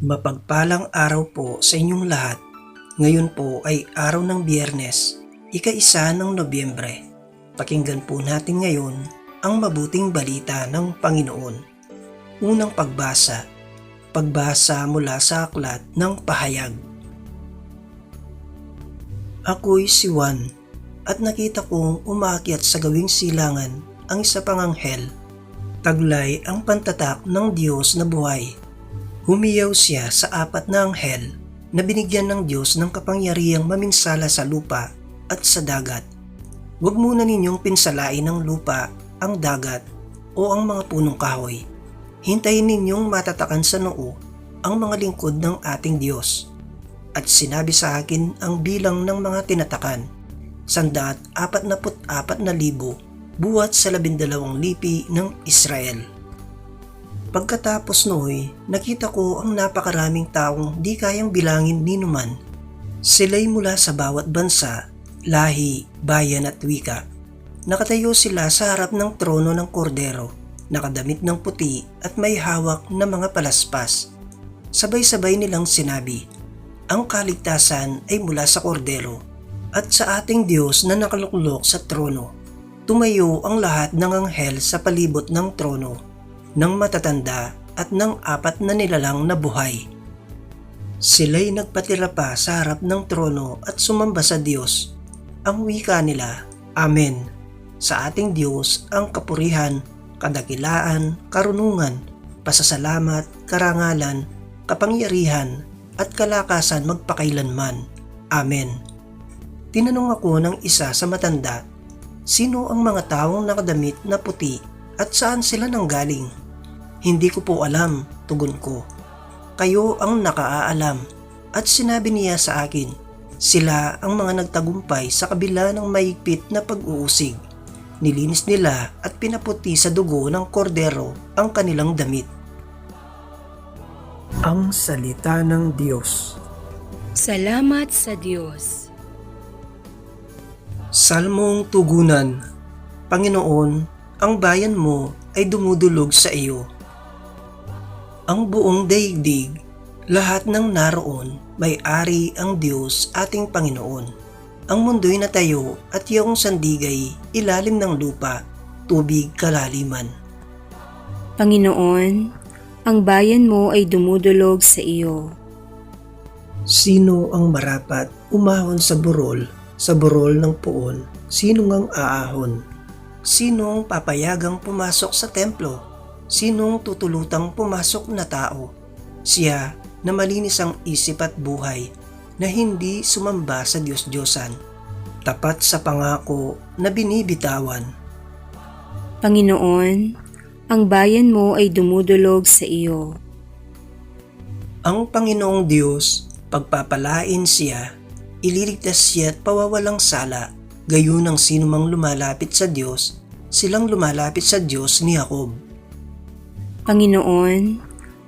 Mapagpalang araw po sa inyong lahat. Ngayon po ay araw ng biyernes, ika-isa ng Nobyembre. Pakinggan po natin ngayon ang mabuting balita ng Panginoon. Unang pagbasa, pagbasa mula sa aklat ng pahayag. Ako'y si Juan at nakita kong umaakyat sa gawing silangan ang isa pang anghel. Taglay ang pantatak ng Diyos na buhay Humiyaw siya sa apat na anghel na binigyan ng Diyos ng kapangyarihang maminsala sa lupa at sa dagat. Huwag muna ninyong pinsalain ng lupa, ang dagat, o ang mga punong kahoy. Hintayin ninyong matatakan sa noo ang mga lingkod ng ating Diyos. At sinabi sa akin ang bilang ng mga tinatakan, sandaat apat na libo buwat sa labindalawang lipi ng Israel. Pagkatapos nooy, nakita ko ang napakaraming taong di kayang bilangin ni numan. Sila'y mula sa bawat bansa, lahi, bayan at wika. Nakatayo sila sa harap ng trono ng kordero, nakadamit ng puti at may hawak na mga palaspas. Sabay-sabay nilang sinabi, ang kaligtasan ay mula sa kordero at sa ating Diyos na nakaluklok sa trono. Tumayo ang lahat ng anghel sa palibot ng trono ng matatanda at ng apat na nilalang na buhay. Sila'y nagpatira pa sa harap ng trono at sumamba sa Diyos. Ang wika nila, Amen. Sa ating Diyos ang kapurihan, kadakilaan, karunungan, pasasalamat, karangalan, kapangyarihan, at kalakasan magpakailanman. Amen. Tinanong ako ng isa sa matanda, sino ang mga taong nakadamit na puti at saan sila nanggaling? Hindi ko po alam, tugon ko. Kayo ang nakaaalam. At sinabi niya sa akin, sila ang mga nagtagumpay sa kabila ng maigpit na pag-uusig. Nilinis nila at pinaputi sa dugo ng kordero ang kanilang damit. Ang Salita ng Diyos Salamat sa Diyos. Salmong Tugunan Panginoon, ang bayan mo ay dumudulog sa iyo ang buong daigdig, lahat ng naroon, may-ari ang Diyos ating Panginoon. Ang mundo'y natayo at iyong sandigay, ilalim ng lupa, tubig kalaliman. Panginoon, ang bayan mo ay dumudulog sa iyo. Sino ang marapat umahon sa burol, sa burol ng puon? Sino ngang aahon? Sino ang papayagang pumasok sa templo? Sinong tutulutang pumasok na tao? Siya na malinis ang isip at buhay na hindi sumamba sa Diyos-Diyosan, tapat sa pangako na binibitawan. Panginoon, ang bayan mo ay dumudulog sa iyo. Ang Panginoong Diyos, pagpapalain siya, ililigtas siya at pawawalang sala, gayon ang sinumang lumalapit sa Diyos, silang lumalapit sa Diyos ni Jacob. Panginoon,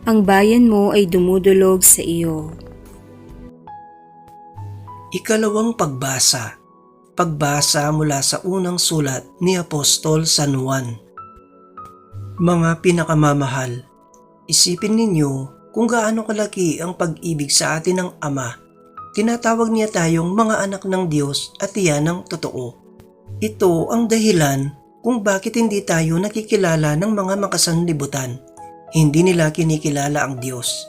ang bayan mo ay dumudulog sa iyo. Ikalawang pagbasa Pagbasa mula sa unang sulat ni Apostol San Juan Mga pinakamamahal, isipin ninyo kung gaano kalaki ang pag-ibig sa atin ng Ama. Tinatawag niya tayong mga anak ng Diyos at iyan ang totoo. Ito ang dahilan kung bakit hindi tayo nakikilala ng mga makasanlibutan hindi nila kinikilala ang Diyos.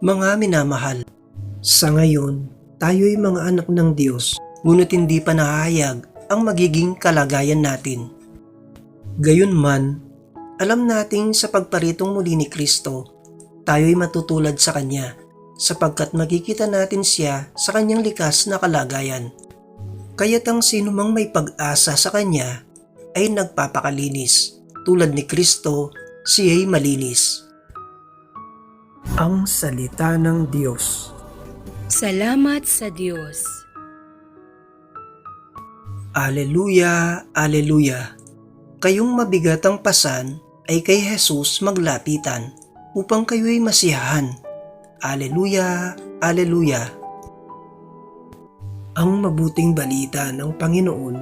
Mga minamahal, sa ngayon, tayo'y mga anak ng Diyos, ngunit hindi pa nahahayag ang magiging kalagayan natin. Gayunman, alam nating sa pagparitong muli ni Kristo, tayo'y matutulad sa Kanya sapagkat makikita natin siya sa Kanyang likas na kalagayan. Kaya't ang sinumang may pag-asa sa Kanya ay nagpapakalinis. Tulad ni Kristo, siya'y malinis. Ang Salita ng Diyos Salamat sa Diyos. Aleluya, Aleluya. Kayong mabigat ang pasan ay kay Jesus maglapitan upang kayo'y masiyahan. Aleluya, Aleluya. Ang mabuting balita ng Panginoon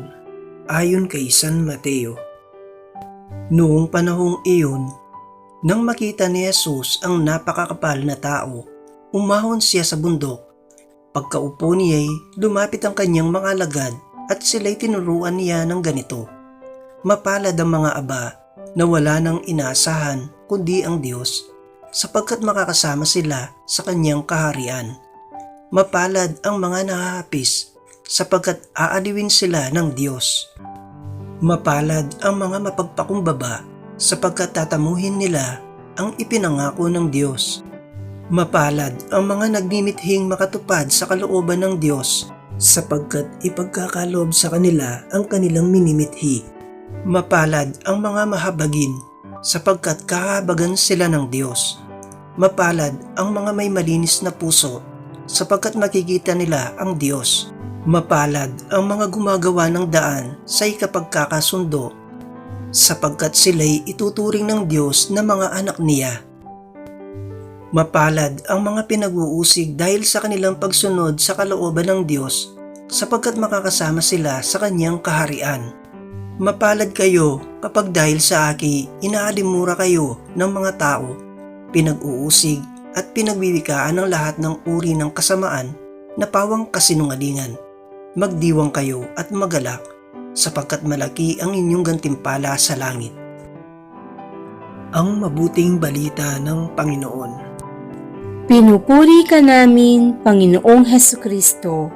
ayon kay San Mateo. Noong panahong iyon, nang makita ni Jesus ang napakakapal na tao, umahon siya sa bundok. Pagkaupo niya ay lumapit ang kanyang mga alagad at sila'y tinuruan niya ng ganito. Mapalad ang mga aba na wala nang inaasahan kundi ang Diyos sapagkat makakasama sila sa kanyang kaharian. Mapalad ang mga nahahapis sapagkat aaliwin sila ng Diyos. Mapalad ang mga mapagpakumbaba sapagkat tatamuhin nila ang ipinangako ng Diyos. Mapalad ang mga nagmimithing makatupad sa kalooban ng Diyos sapagkat ipagkakalob sa kanila ang kanilang minimithi. Mapalad ang mga mahabagin sapagkat kahabagan sila ng Diyos. Mapalad ang mga may malinis na puso sapagkat makikita nila ang Diyos. Mapalad ang mga gumagawa ng daan sa ikapagkakasundo sapagkat sila'y ituturing ng Diyos na mga anak niya. Mapalad ang mga pinag-uusig dahil sa kanilang pagsunod sa kalooban ng Diyos sapagkat makakasama sila sa kanyang kaharian. Mapalad kayo kapag dahil sa aki inaalimura kayo ng mga tao, pinag-uusig at pinagbibikaan ng lahat ng uri ng kasamaan na pawang kasinungalingan. Magdiwang kayo at magalak sapagkat malaki ang inyong gantimpala sa langit. Ang mabuting balita ng Panginoon Pinupuri ka namin, Panginoong Heso Kristo.